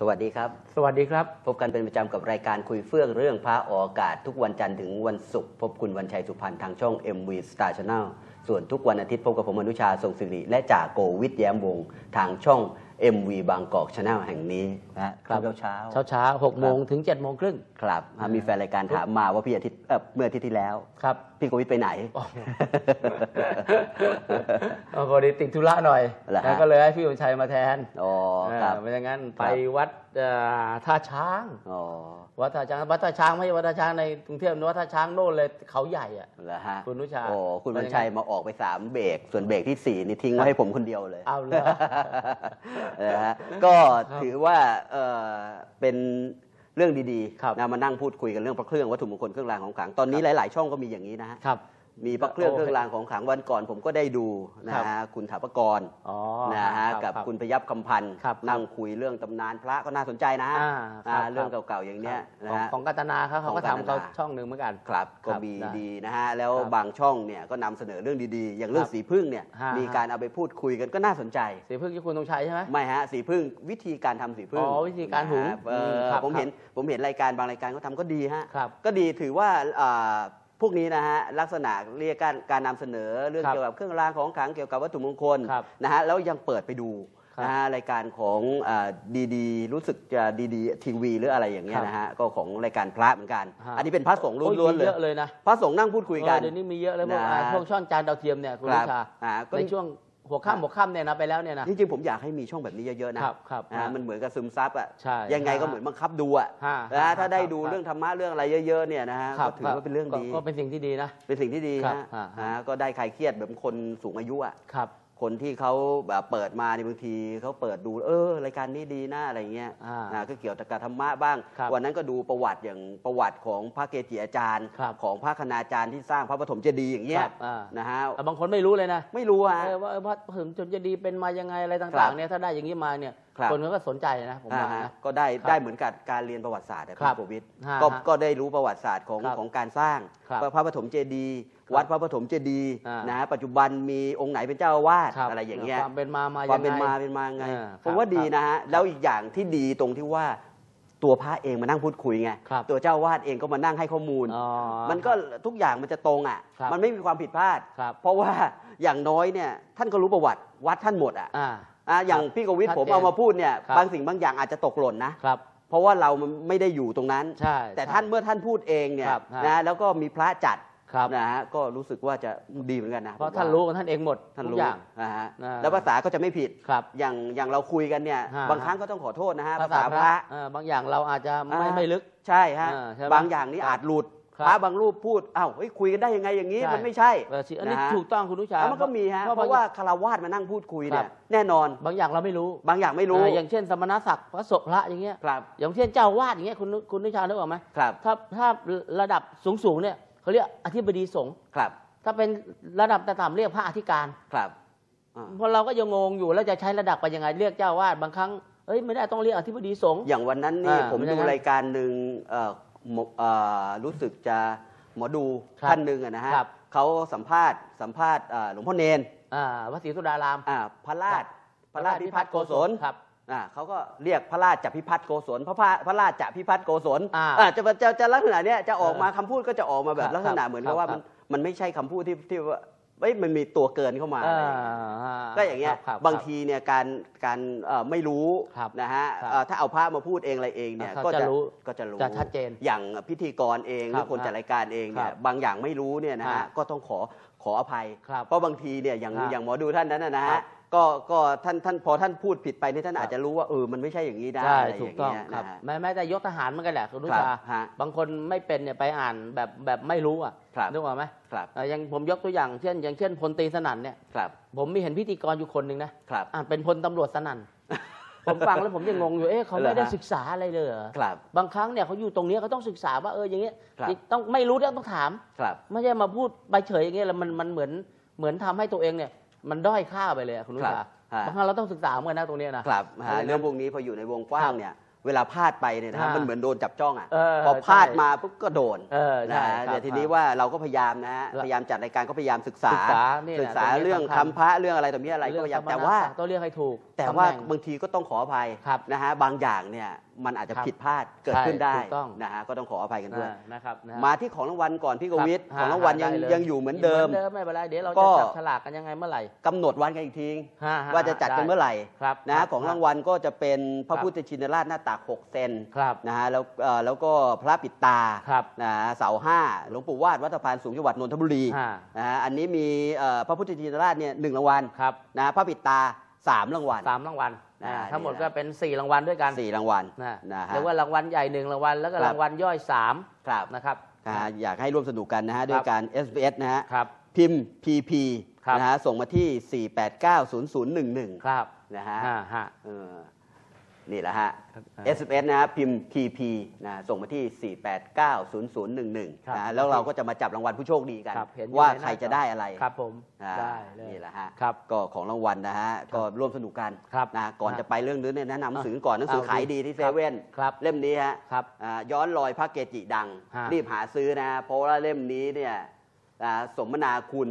สวัสดีครับ สวัสดีครับ พบกันเป็นประจำกับรายการคุยเฟื่องเรื่องพระออกอากาศ ทุกวันจันทร์ถึงวันศุกร์พบคุณวันชัยสุพรรณทางช่อง MV Star Channel ส่วนทุกวันอาทิตย์พบกับผมอนุชาทรงศิริและจ่าโกวิทย์แย้มวงศ์ทางช่อง MV บางกอกชาแนลแห่งนี้นะฮะครับเช้าๆเช้าเช้าหกโมงถึงเจ็ดโมงครึ่งครับอ่ามีแฟนรายการถามมาว่าพี่อาทิตย์เอ่อเมื่ออาทิตย์ที่แล้ว ครับ พี่โกวิทย์ไปไหนอ๋อเออ พอดีติดธุระหน่อยเหรอฮะ แล้วก็เลยให้พี่วันชัยมาแทนอ๋อครับเออไม่อย่างนั้นไปครับวัดเอ่อท่าช้าง อ๋อวัดท่าช้างวัดท่าช้างไม่ใช่วัดท่าช้างในกรุงเทพนะวัดท่าช้างโน่นเลยเขาใหญ่อะ เหรอฮะคุณนุชาโอ้คุณไปวันยังไงชัยมาออกไปสามเบรก ส่วนเบรกที่สี่นี่ทิ้งไว้ให้ผมคนเดียวเลย เอาเลยนะฮะก็ถือว่าเอ่อเป็นเรื่องดีครับ ๆนะมานั่งพูดคุยกันเรื่องพระเครื่องวัตถุมงคลเครื่องรางของขลังตอนนี้หลาย ๆ ช่องก็มีอย่างนี้นะฮะ ครับ มีพระเครื่องโอเคเครื่องรางของขลังวันก่อนผมก็ได้ดูนะครับฮะคุณถาปกรอ๋อนะฮะครับกับรับคุณพยับคำพันธ์ครับนั่งคุยเรื่องตำนานพระก็น่าสนใจนะฮะอ่าอ่าครับเรื่องเก่าๆอย่างเนี้ยขนะองฮะของกัตนาเขาเขาก็ของกัตนาทำเขาช่องหนึ่งเหมือนกันครับก็ครับมีได้ดีนะฮะแล้วครับบางช่องเนี่ยก็นำเสนอเรื่องดีๆ อย่างเรื่องครับสีพึ่งเนี่ยฮะมีการเอาไปพูดคุยกันก็น่าสนใจ สีพึ่งที่คุณตรงชัยใช่ไหมไม่ฮะสีพึ่งวิธีการทำสีพึ่งอ๋อวิธีการหุงนะฮะเออมครับผมเห็นผมเห็นรายการบางรายการเขาทำก็ดีฮะครับก็ดีถือว่าอ่า พวกนี้นะฮะลักษณะเรียกการการนำเสนอเรื่องครับเกี่ยวกับเครื่องรางของขลังเกี่ยวกับวัตถุมงคลครับนะฮะแล้วยังเปิดไปดูครับนะฮะรายการของดีดีรู้สึกจะดีดีทีวีหรืออะไรอย่างเงี้ยครับนะฮะก็ของรายการพระเหมือนกัน ฮะ อันนี้เป็นพระสงฆ์โอ้ยล้วนๆมีเลยเยอะเลยนะพระสงฆ์นั่งพูดคุยกัน เออเดี๋ยวนี้มีเยอะเลยพวกนะ อ่าพวกช่องจานดาวเทียมเนี่ยคุณครัวิบชาอ่าก็ ในช่วง หัวค่ำหัวค่ำเนี่ยนะไปแล้วเนี่ยนะ จริงๆผมอยากให้มีช่องแบบนี้เยอะๆนะครับครับอ่ามันเหมือนกับซึมซับอะใช่ยังไงก็ฮะเหมือนบังคับดูอะฮะนะฮะถ้าได้ครับดูครับเรื่องธรรมะเรื่องอะไรเยอะๆเนี่ยนะฮะครัก็บถือว่าเป็นเรื่องดีก็ก็เป็นสิ่งที่ดีนะ เป็นสิ่งที่ดีครับฮะฮะ ฮะก็ได้คลายเครียดแบบคนสูงอายุอะ ครับ คนที่เขาแบบเปิดมาในยบางทีเขาเปิดดูเออรายการนี้ดีนะอะไรเงี้ยอ่านะก็เกี่ยวกับธรรมะบ้าง ครับวันนั้นก็ดูประวัติอย่างประวัติของพระเกจิอาจารย์ ครับของพระคณาจารย์ที่สร้างพระปฐมเจดีย์อย่างเงี้คยรับอ่านะฮะแต่บางคนไม่รู้เลยนะไม่รู้ฮะ เออว่าว่าถึงจนจะดีเป็นมายังไงอะไรครัต่างบ ๆเนี่ยถ้าได้อย่างนี้มาเนี่ย ครับคนเขาก็สนใจนะผมอ่าว่าฮะนะ ก็ได้ครับได้เหมือนกับการเรียนประวัติศาสตร์นะครัพี่บโควิดฮะก็ฮะก็ได้รู้ประวัติศาสตร์ของครับของการสร้างครับพระปฐมเจดีย์ครับวัดพระปฐมเจดีย์อ่านนะฮะปัจจุบันมีองค์ไหนเป็นเจ้าอาวาสครับอะไรอย่างเงี้ยความเป็นมามาควายัมงเป็นไงมาเป็นมาไงเออผมว่าครับดีนะฮะแล้วอีกอย่างที่ดีตรงที่ว่าตัวพระเองมานั่งพูดคุยไงครับตัวเจ้าอาวาสเองก็มานั่งให้ข้อมูลอ๋อมันก็ทุกอย่างมันจะตรงอะครับมันไม่มีความผิดพลาดครับเพราะว่าอย่างน้อยเนี่ยท่านก็รู้ประวัติวัดท่านหมดอะ อ่าอะอย่างครับพี่กวิทย์ชัดผมเจนเอามาพูดเนี่ยครับ บางสิ่งบางอย่างอาจจะตกหล่นนะ ครับ เพราะว่าเรามันไม่ได้อยู่ตรงนั้น ใช่แต่ใช่ท่านเมื่อท่านพูดเองเนี่ยครับฮะ นะแล้วก็มีพระจัดครับ นะฮะก็รู้สึกว่าจะดีเหมือนกันนะเพราะผมว่ท่านรู้ของท่านเองหมดท่านทุกรู้อย่าง นะฮะอ่า แล้วภาษาก็จะไม่ผิด ครับ อย่างอย่างเราคุยกันเนี่ยฮะ บางครั้งก็ต้องขอโทษนะฮะภาภาษาษาพพระระ เออบางอย่างเราอาจจะไม่อ่า ไม่ลึก ใช่ฮะอ่าใช่ไหมบางอย่างนี้อาจหลุดครับ พระบางรูปพูดอ้าวเฮ้ยคุยกันได้ยังไงอย่างนี้ใช่มันไม่ใช่เออสิอันนี้ะฮะถูกต้องคุณนุชาแล้วมันก็มีฮะเพราะเพราะว่าคารวาสมานั่งพูดคุยเนี่ครัยบแน่นอนบางอย่างเราไม่รู้ บางอย่างไม่รู้เอออย่างเช่น สมณศักดิ์พระศพพระอย่างเงี้ยครับอย่างเช่นเจ้าวาดอย่างเงี้ยคุณนุคุณนิชานึกออกไหมครับถ้าถ้าระดับสูงสูงๆเนี่ยเขาเรียกอธิบดีสงฆ์ครับถ้าเป็นระดับต่ำๆเรียกพระอธิการครับอ่าเพราะเราก็ยังงงอยู่แล้วจะใช้ระดับไปยังไงเรียกเจ้าวาดบางครั้งเอ้ยไม่ได้ต้องเรียกอธิบดีสงฆ์อย่างวันนั้นนี่อ่าผมมันยัดูงไงรายการหนึ่งเอ่อหมอ เอ่อรู้สึกจะหมอดูครับท่านหนึ่งอะนะฮะครับ เขาสัมภาษณ์สัมภาษณ์เอ่อหลวงพ่อเนนอ่าวัดศรีสุดาราม อ่าพระราชพระราชพิพัฒน์โกศลครับ อ่าเขาก็เรียกพระราชจะพิพัฒน์โกศลพระพระพระราชจะพิพัฒน์โกศลอ่าอ่าจะจะจะลักษณะเนี้ยจะออกมาเออคำพูดก็จะออกมาแบครับบลักษณะครับเหมือนกับว่าครัมันบมันไม่ใช่คำพูดที่ที่ว่า เอ้ยมันมีตัวเกินเข้ามาอะไรอย่างเงี้ยอ่าก็อย่างเงี้ยครับบางทีเนี่ยการการเอ่อไม่รู้ครับนะฮะครับเอ่อถ้าเอาพระมาพูดเองอะไรเองเนี่ยเขาก็จะจะรู้ก็จะรู้จะชัดเจนอย่างพิธีกรเองหครัรืบอคนจัดรายการเองเนี่คยรับบางอย่างไม่รู้เนี่ยนะครัฮะบก็ต้องขอขออภัยครับเพราะบางทีเนี่ยอย่างครับอย่างหมอดูท่านนั้นนะนะครัฮะบ ก็ก็ท่านท่านพอท่านพูดผิดไปนี่ท่านครับอาจจะรู้ว่าเออมันไม่ใช่อย่างนี้นะใช่อะไรถูอกย่างต้องเงี้ยครับนะฮะแม้แม้แต่ยศทหารเหมันกันแหละคุณนุครับชาฮะบางคนไม่เป็นเนี่ยไปอ่านแบบแบบไม่รู้อะครับนึกออกไหมครับเอ่ออย่างผมยกตัวอย่างเช่น อย่างเช่นพลตรีสนั่นเนี่ยครับผมมีเห็นพิธีกรอยู่คนหนึ่งนะครับอ่านเป็นพลตำรวจสนั่นผมฟังแล้วผมยังงงอยู่ เอ๊ะเขาเหรอไม่ได้ฮะศึกษาอะไรเลยเหรอครับ บางครั้งเนี่ยเขาอยู่ตรงเนี้ยเขาต้องศึกษาว่าเอออย่างเงี้ยครับต้องไม่รู้เนี่ยต้องถาม ครับ ไม่ใช่มาพูดไปเฉยอย่างเงี้ยแล้วมันมันเหมือนเหมือนทำให้ตัวเองเนี่ย มันด้อยค่าไปเลยอะคุณนุครัชาบฮะบางครั้งเราต้องศึกษาเหมือนกันนะตรงเนี้ยนะ ครับฮะเรื่องพวกนี้พออยู่ในวงกว้างเนี่ย เวลาพลาดไปเนี่ยนะฮะอ่ามัมันเหมือนโดนจับจ้องอะ เออพอพลาดใช่มาปุ๊บก็โดนเออใช่นะฮะครับแต่ทีนี้ว่าเราก็พยายามนะฮะแล้วพยายามจัดรายการก็พยายามศึกษา ศึกษานี่แหละศึกษาตรงนี้เรื่องสำคัญ คำพระเรื่องอะไรต่อมีอะไรก็พยายามเรื่องแต่สมณว่าศักดิ์ต้องเรียกให้ถูกแต่ว่าตำแหน่ง บางทีก็ต้องขออภัยครับนะฮะ บางอย่างเนี่ย มันอาจจะครับผิดพลาดเกิดใช่ขึ้นได้ถูกต้องนะฮะก็ต้องขออภัยกันด้วยอ่านะครับนะฮะมาที่ของรางวัลก่อนพี่กวิทย์คของรางวัลยังได้เลยังอยู่เหมือนเดิมเหมือนเดิมไม่เป็นไรเดี๋ยวเราก็จะจับฉลากกันยังไงเมื่อไหร่กำหนดวันกันอีกทีฮฮว่าจะจัดกันเมื่อไหร่ครับนะคฮะบของรางวัลก็จะเป็นพระพุทธชินราชหน้าตัก6เซนครับนะฮะแล้วเอ่อแล้วก็พระปิดตาครับนะฮะเสาห้าหลวงปู่วาดวัดสะพานสูงจังหวัดนนทบุรีอ่านะฮะอันนี้มีเอ่อพระพุทธชินราชเนี่ยหนึ่งรางวัลครับนะฮะพระปิดตา สามรางวัล สามรางวัลอ่าอ่าทั้งหมดนี่ก็นะ เป็นสี่รางวัลด้วยกันสี่รางวัลนะนะฮะ เรียกว่ารางวัลใหญ่หนึ่งรางวัลแล้วก็ครับ รางวัลย่อยสามครับนะครับ นะฮะอยากให้ร่วมสนุกกันนะฮะ ด้วยการ s อ s นะฮะ ครับ พิมพ์ PP ครับ นะฮะ ส่งมาที่ 4890011 ครับนะฮะอ่าฮะ เออ นี่แหละฮะครับ SMS นะฮะพิมพ์ PP นะส่งมาที่ 4890011ครับนะฮะแล้วเราก็จะมาจับรางวัลผู้โชคดีกัน ครับเห็นอยู่ว่าในหน้าใครจะได้อะไรครับผมอ่าได้เลยนี่แหละฮะครับก็ของรางวัลนะฮะก็ร่วมสนุกกันครับนะฮะก่อนครับจะไปเรื่องนี้เนี่ยแนะนำหนังสือก่อนหนังสือเอาขายดีดีที่เซครับเว่นครับเล่มนี้ฮะครับอ่าย้อนรอยพระเกจิดัง ฮะ รีบหาซื้อนะฮะเพราะว่าเล่มนี้เนี่ยอ่าสมนาคุณ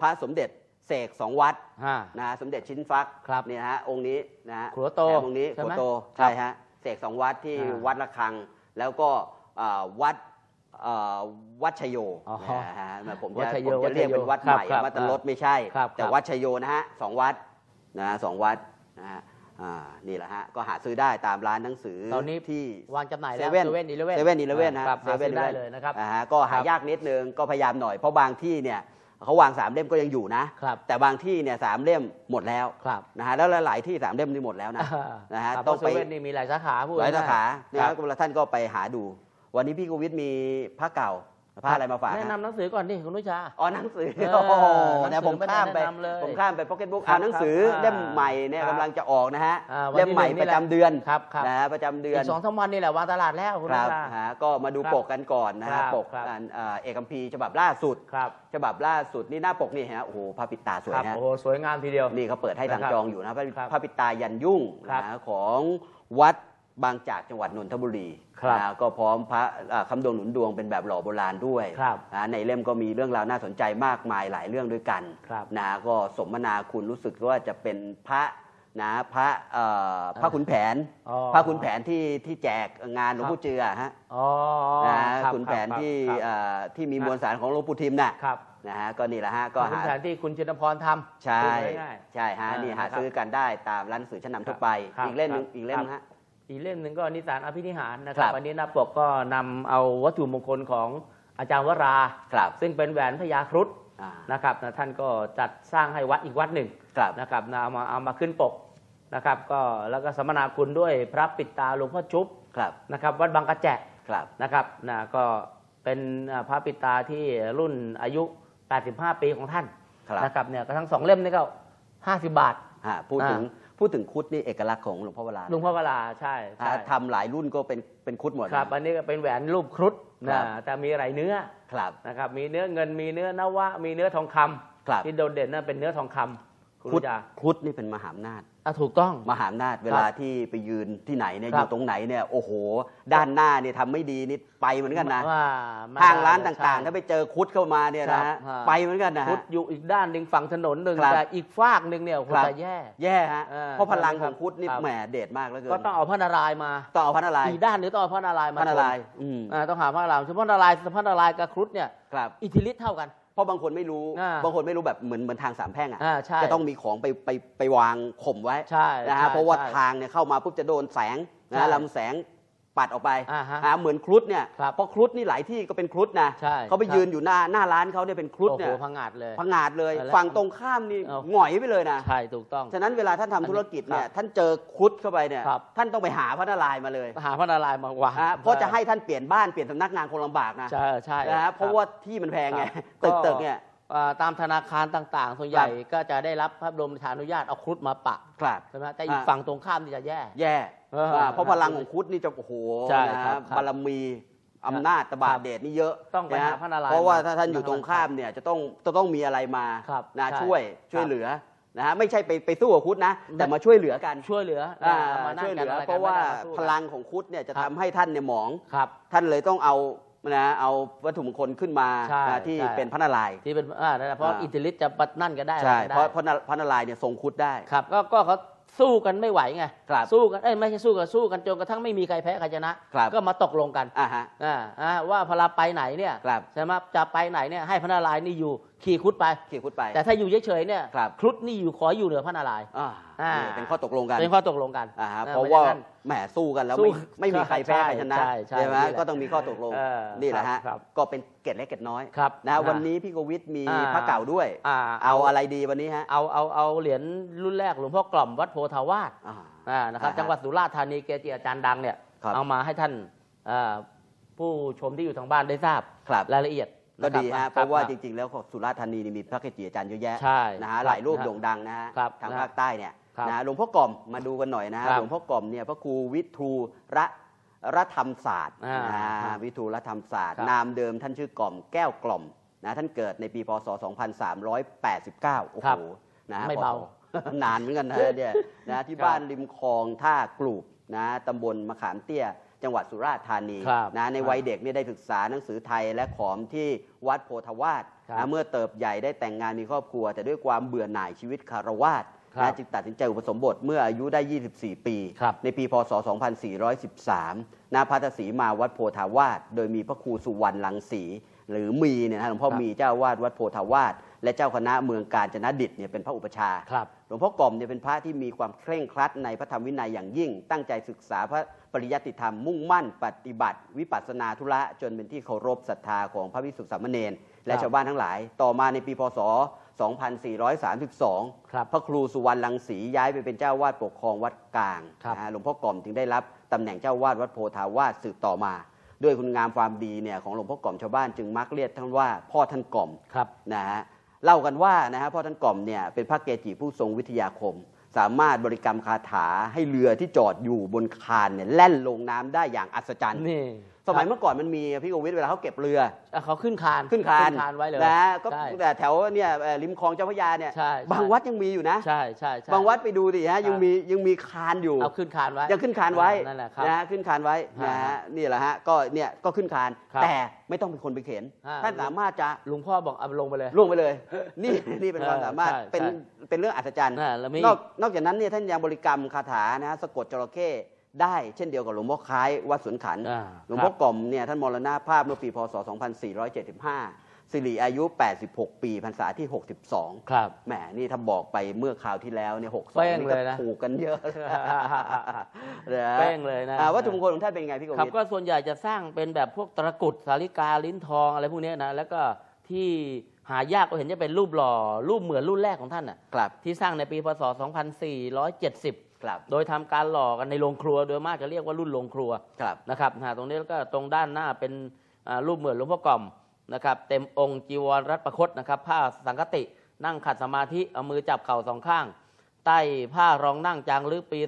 พระสมเด็จ เสกสองวัดฮะนะฮะสมเด็จชิ้นฟักครับเนี่ยนะฮะองค์นี้นะฮะขัวโตแถมองค์นี้ใช่ขัวไหมโตครับใช่ฮะเสกสองวัดที่อ่าวัดระฆัง แล้วก็อ่าวัดอ่าวัดชโยอ๋อนะฮะนะผมวัจะดชโยผมจะเรียกเป็นวัดครับใหม่ครับวัดตลดไม่ใช่ ครับแต่ครับ วัดชโยนะฮะสองวัดนะฮะสองวัดนะฮะอ่านี่แหละฮะก็หาซื้อได้ตามร้านหนังสือตอนนี้ที่ วางจำหน่ายเซแล้วเว่นเซเว่นอีเลเว่นเซเว่นอีเลเว่นนะคฮะรับเซหาเว่ซื้นอได้เลยนะครับ อ่าฮะก็หายากนิดนึงก็พยายามหน่อยเพราะบางที่เนี่ย เขาวางสามเล่มก็ยังอยู่นะ ครับแต่บางที่เนี่ยสามเล่มหมดแล้วครับนะฮะแล้วหลายๆที่สามเล่มนี่หมดแล้วนะนะฮะครับต้องไปเพราะเซเว่นนี่มีหลายสาขาพูดหลายสาขาง่นะๆครับท่านก็ไปหาดู วันนี้พี่กวิทย์มีผ้าเก่า ผ้าอะไรมาฝากแนะฮะนำหนังสือก่อนดิคุณนุชาอ๋อหนังสือเออโอ้โหหนังสือเนี่ยผมข้ามไปไม่ได้แนะนำเลยผมข้ามไปพ็อกเก็ตบุ๊กครัอ่าบนหนังสือครับเล่มใหม่เนี่ยครับกำลังจะออกนะฮะอ่าวันที่เล่มใหม่หนึ่งนี่ประจำเดือนครับครับนะฮะประจำเดือนอีกสองสามวันนี่แหละวางตลาดแล้วคุณคนุรับชาฮะก็มาดูครับปกกันก่อนนะครัฮะบปกครับอ่าอ่าเอกคัมภีร์ฉบับล่าสุดครับฉบับล่าสุดนี่หน้าปกนี่ฮะโอ้โหพระปิดตาสวยครับฮะโอ้โหสวยงามทีเดียวนี่เขาเปิดให้สั่งนะครับจองอยู่นะพระครับพระปิดตายันยุ่งครับนะของวัด บางจากจังหวัดนนทบุรีครับนะก็พร้อมพระอ่าคำดวงหนุนดวงเป็นแบบหล่อโบราณด้วยครับนะในเล่มก็มีเรื่องราวน่าสนใจมากมายหลายเรื่องด้วยกันครับนะก็สมนาคุณรู้สึกว่าจะเป็นพระนะพระเอ่อพระขุนแผน อ๋อ พระขุนแผนที่ที่แจกงานหลวงครับปู่เจือฮะอ๋อนะครับขุนแผนครับที่ครับ เอ่อที่มีครับมวลสารของหลวงปู่ทิมน่ะครับ นะฮะก็นี่แหละฮะก็ขุนหา แผนที่คุณชินพรทำใช่พูดง่ายๆใช่ฮะอ่านี่ครัหาบซื้อกันได้ตามร้านหนังสือชั้นนำทั่วไป ครับอีกเล่มหนึงครับอีกเล่มครับฮะ อีกเล่มหนึ่งก็นิสานอภินิหารนะคครัรับบวันนี้หน้าปกก็นำเอาวัตถุมงคลของอาจารย์วราครับซึ่งเป็นแหวนพญาครุฑอ่านะครับนะท่านก็จัดสร้างให้วัดอีกวัดหนึ่งครับนะครับนะเอามาเอามาขึ้นปกนะครับก็แล้วก็สมนาคุณด้วยพระปิดตาหลวงพ่อชุบครับนะครับวัดบางกระแจครับนะครับนะก็เป็นอ่าพระปิดตาที่รุ่นอายุ 85 ปีของท่านครับนะครับเนี่ยก็ทั้งสองเล่มนี่ก็ 50 บาทฮะพูดถึง พูดถึงคุดนี่เอกลักษณ์ของหลวงพ่อเวลาหลวงพ่อเวลาใช่ใช่ฮะทำหลายรุ่นก็เป็นเป็นคุดหมดครับนะอันนี้ก็เป็นแหวนรูปครุฑครันะบแต่มีหลายเนื้อครับนะครับ มีเนื้อเงินมีเนื้อนวะมีเนื้อทองคำครับที่โดดเด่นนั่นเป็นเนื้อทองคำคุณคุดรู้จักคุดนี่เป็นมหาอำนาจ อะถูกต้อง มหาอำนาจเวลาที่ไปยืนที่ไหนเนี่ยคอรับยู่ตรงไหนเนี่ยโอ้โห ด้านหน้าเนี่ยทำไม่ดีนี่ไปเหมือนกันนะว่าไม่ห้างร้านได้ต่างๆ ใช่ ถ้าไปเจอคุดเข้ามาเนี่ยนะฮะครับ ไปเหมือนกันนะครุฮะฑอยู่อีกด้านหนึ่งฝั่งถนนหนึ่งครับ แต่อีกฝากหนึ่งเนี่ยโอ้โหครับจะแย่ แย่ฮะเออเพราะพลังคขรัอบงคุดนี่ครับ แหมเดชมากเหลือเกินก็ต้องเอาพระนารายณ์มาต้องเอาพระนารายณ์อีกด้านหรือต้องเอาพระนารายณ์พมาระนารายณ์ชนอืมอ่าต้องหาพระนารายณ์เฉพาะนารายณ์พระนารายณ์กับครุฑเนี่ยครับ อิทธิฤทธิ์เท่ากัน เพราะบางคนไม่รู้ อ่าบางคนไม่รู้แบบเหมือนเหมือนทางสามแพร่งอะอ่าใช่จะต้องมีของไปไปไปวางข่มไว้ใช่นะใช่ฮะเพราะว่าใช่ทางเนี่ยเข้ามาปุ๊บจะโดนแสงใช่นะลำแสง ปัดออกไปอ่าฮะอ่าเหมือนครุฑเนี่ยครับเพราะครุฑนี่หลายที่ก็เป็นครุฑนะใช่เขาไปครับ ยืนอยู่หน้าหน้าร้านเขาเนี่ยเป็นครุฑโอ้โหเนี่ยพังงาดเลย พังงาดเลย แล้วฝั่งตรงข้ามนี่เอา หงอยไปเลยนะ ใช่ถูกต้อง ฉะนั้นเวลาท่านทำธุรกิจเนี่ยครับท่านเจอครุฑเข้าไปเนี่ยครับ ท่านต้องไปหาพระนารายณ์มาเลยหาพระนารายณ์มาวางนะฮะเพราะจะให้ท่านเปลี่ยนบ้านเปลี่ยนสำนักงานคงลำบากนะ ใช่ใช่นะฮะเพราะว่าที่มันแพงไงตึกตึกๆเนี่ย อ่าตามธนาคารต่างๆ ส่วนใหญ่ก็จะได้รับพระบรมราชานุญาตเอาครุฑมาปะครับ ใช่ไหมแต่อีกอ่า ฝั่งตรงข้ามนี่จะแย่ แย่ เอออ่าเพราะพลังของครุฑนี่จะโอ้โหใช่นะครับครับบารมีอำนาจตบะเดชนี่เยอะต้องไปหาฮพระนารายณ์เพราะว่าถ้าท่านอยู่มาตรงข้ามเนี่ยจะต้องจะต้องมีอะไรมาครับนะใช่ช่วยช่วยครับ เหลือนะฮะไม่ใช่ไปไปสู้กับครุฑนะ แต่มาช่วยเหลือกันช่วยเหลืออ่ามานั่งช่วยเหกันลืออะไรกันเพราะว่าไม่ได้มสู้พลังของครุฑเนี่ยจะครัทำบให้ท่านเนี่ยหมอง ครับ ท่านเลยต้องเอานะเอาวัตถุมงคลขึ้นมาใช่นะที่ใช่ เป็นพระนารายณ์ ที่เป็นอ่านั่นแหละเพราะอ่า อิทธิฤทธิ์จะปัดนั่นก็ได้ใช่อไก็ได้เพราะเพราะพระนารายณ์เนี่ยทรงครุฑได้ ครับก็ก็เขา สู้กันไม่ไหวไงครับสู้กันเอ้ยไม่ใช่สู้กันสู้กันจนกระทั่งไม่มีใครแพ้ใครชนะ ครับก็มาตกลงกันอ่าฮะอ่าอ่าว่าพลาไปไหนเนี่ยครับใช่ไหมจะไปไหนเนี่ยให้พระนารายณ์นี่อยู่ ขี่ครุฑไป ขี่ครุฑไปแต่ถ้าอยู่เฉยๆเนี่ยครับครุฑนี่อยู่ขออยู่เหนือพระนารายณ์ อ่าอ่า นี่เป็นข้อตกลงกันเป็นข้อตกลงกันอ่าฮะออเพราะว่าไม่อย่งนั้น แหมสู้กันแล้วสู้ไม่ไม่มีใครแพ้ใครชนะใช่ใช่ไหมนี่แหละก็ต้องมีข้อตกลงเออนี่แหละฮะครับก็เป็นเกร็ดเล็กเกร็ดน้อยครับนะอ่าวันนี้พี่โกวิทมีอ่า พระเก่าด้วย อ่าเอาอะไรดีวันนี้ฮะเอาเอาเอาเหรียญรุ่นแรกหลวงพ่อกล่อมวัดโพธาวาสอ่า อ่านะครับ อ่าฮะจังหวัดสุราษฎร์ธานีเกจิอาจารย์ดังเนี่ยครับ เอามาให้ท่านอ่าผู้ชมที่อยู่ทางบ้านได้ทราบครับ รายละเอียด ก็ดีนคฮะบเพราะว่าคบจริง ๆ แล้วสุราษฎร์ธานีนี่มีพระเกจิอาจารย์เยอะแยะใช่นะฮะครับหลายรูปนะฮะโด่งดังนะฮะครับทางนะฮะภาคใต้เนี่ยครับนะฮะหลวงพ่อกล่อมมาดูกันหน่อยนะฮะครับหลวงพ่อกล่อมเนี่ยพระครูวิทูระระธรรมศาสตร์อ่านะฮะครับวิทูระธรรมศาสตร์ครับนามเดิมท่านชื่อกล่อมแก้วกล่อมนะท่านเกิดในปีพศ 2389 โอ้โหนะฮะไม่เบาพศนานเหมือนกันนะเนี่ยนะที่บ้านริมคลองท่ากลูบนะตำบลมะขามเตี้ย จังหวัดสุราษฎร์ธานีครับนะในครับวัยเด็กเนี่ยได้ศึกษาหนังสือไทยและขอมที่วัดโพธาวาสครับนะเมื่อเติบใหญ่ได้แต่งงานมีครอบครัว แต่ด้วยความเบื่อหน่ายชีวิตคารวาสครับนะจึงตัดสินใจอุปสมบทเมื่ออายุได้ 24 ปีครับในปี พศ 2413ณพัทสีมาวัดโพธาวาส โดยมีพระครูสุวรรณลังสี หรือมีเนี่ยนะหลวงพ่อครับมีเจ้าวาดวัดโพธาวาส และเจ้าคณะเมืองกาญจนดิตเนี่ยเป็นพระอุปชฌาย์ครับหลวงพ่อกล่อมเนี่ยเป็นพระที่มีความเคร่งครัดในพระธรรมวินัยอย่างยิ่ง ตั้งใจศึกษาพระ ปริยัติธรรมมุ่งมั่นปฏิบัติ วิปัสสนาธุระจนเป็นที่เคารพศรัทธาของพระวิสุทธิสามเณรและครับชาวบ้านทั้งหลาย ต่อมาในปีพศ 2432 ครับพระครูสุวรรณลังสีย้ายไปเป็นเจ้าวาดปกครองวัดกลางครับนะฮะหลวงพ่อกล่อมจึงได้รับตำแหน่งเจ้าวาดวัดโพธาวาสสืบต่อมา ด้วยคุณงามความดีเนี่ยของหลวงพ่อกล่อมชาวบ้านจึงมักเรียกท่านว่าพ่อท่านกล่อมครับนะฮะเล่ากันว่านะฮะพ่อท่านกล่อมเนี่ยเป็นพระเกจิผู้ทรงวิทยาคม สามารถบริกรรมคาถาให้เรือที่จอดอยู่บนคานเนี่ยแล่นลงน้ำได้อย่างอัศจรรย์นี่ สมัยครับเมื่อก่อนมันมีพี่โกวิทเวลาเขาเก็บเรืออะเขาขึ้นคานขึ้นคานไว้เลยนะฮะก็ใช่แต่แถวเนี่ยเอ่อริมคลองเจ้าพระยาเนี่ยใช่ใช่บางวัดยังมีอยู่นะใช่ใช่ใช่บางวัดไปดูดิฮะยังครับมียังมีคานอยู่เอาขึ้นคานไว้ยังขึ้นคานไว้นั่นแหละครับนะฮะขึ้นคานไว้ฮะนะฮะนี่แหละฮะก็เนี่ยก็ขึ้นคานครับแต่ไม่ต้องเป็นคนไปเข็นฮะท่านสามารถจะหลวงพ่อบอกเอาลงไปเลยล่วงไปเลย นี่นี่เป็นความเออสามารถใช่เป็นใช่เป็นเรื่องอัศจรรย์น่ะแล้วมีนอกนอกจากนั้นเนี่ยท่านยังบริกรรมคาถานะฮะสะกดจระเข้ ได้เช่นเดียวกับหลวงพ่อคล้ายวัดสวนขันธ์อ่าหลวงพ่อกล่อมเนี่ยท่านมรณภาพเมื่อปีพศ 2475 สิริอายุ 86 ปีพรรษาที่ 62ครับแหมนี่ถ้าบอกไปเมื่อคราวที่แล้วเนี่ยเป้ง62นี่เลก็ยนะถูกกันเยอะนะเป้งเลยนะ อ่าวัตถุมงคลของท่านเป็นยังไงพี่โกครับวิทก็ส่วนใหญ่จะสร้างเป็นแบบพวกตะกรุดสาลิกาลิ้นทองอะไรพวกเนี้ยนะแล้วก็ที่หายากก็เห็นจะเป็นรูปหล่อรูปเหมือนรุ่นแรกของท่านน่ะครับ ที่สร้างในปีพศ 2470 ครับ โดยทำการหล่อกันในโรงครัวโดยมากจะเรียกว่ารุ่นโรงครัวครับนะครับนะตรงนี้แล้วก็ตรงด้านหน้าเป็นอ่ารูปเหมือนหลวงพ่อกล่อมนะครับเต็มองค์จีวรรัตประคตนะครับผ้าสังคตินั่งขัดสมาธิเอามือจับเข่าสองข้าง ใต้ผ้ารองนั่งจางลึกปี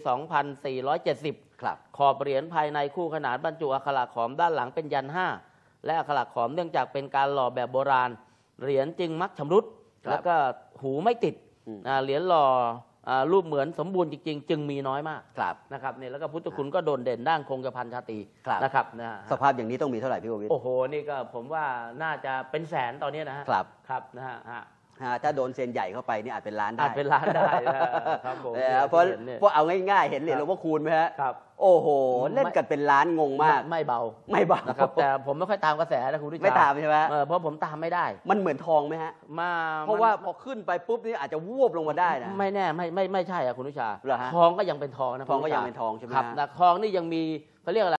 2470 ครับ ขอบเหรียญภายในคู่ขนานบรรจุอักขระขอมด้านหลังเป็นยันห้าและอักขระขอมเนื่องจากเป็นการหล่อแบบโบราณ เหรียญจึงมักชำรุดครับแล้วก็หูไม่ติดอืมอ่าเหรียญหล่ออ่า รูปเหมือนสมบูรณ์จริงๆ จึงมีน้อยมากครับนะครับเนี่ยแล้วก็พุทธคุณก็โดดเด่นด้านคงกระพันชาตรีครับนะครับนะฮะสภาพอย่างนี้ต้องมีเท่าไหร่พี่โกวิทโอ้โหนี่ก็ผมว่าน่าจะเป็นแสนตอนนี้นะฮะครับครับนะฮะ ฮะฮะถ้าโดนเซียนใหญ่เข้าไปนี่อาจเป็นล้านได้อาจเป็นล้านได้นะครับผมเออเพราะห็นเนี่ยเพราะเอาง่ายๆเห็นเหรียญคหรัลบวงพ่อคูณไหมฮะครับโอ้โหไม่เล่นกันเป็นล้านงงมาก ไม่เบาไม่เบานะครับแต่ผมไม่ค่อยตามกระแสนะคุณผู้ชไม่ตามใช่ไหมเออเพราะผมตามไม่ได้ มันเหมือนทองไหมฮะมาเพราะว่าพอขึ้นไปปุ๊บนี่อาจจะวูบลงมาได้นะไม่แน่ไม่ไม่ไม่ใช่อะคุณนุชาเหรอฮะทองก็ยังเป็นทองนะทองก็คุณนุชายังเป็นทองใช่ไหมครับฮะนะทองนี่ยังมีเขาเรียกอะไร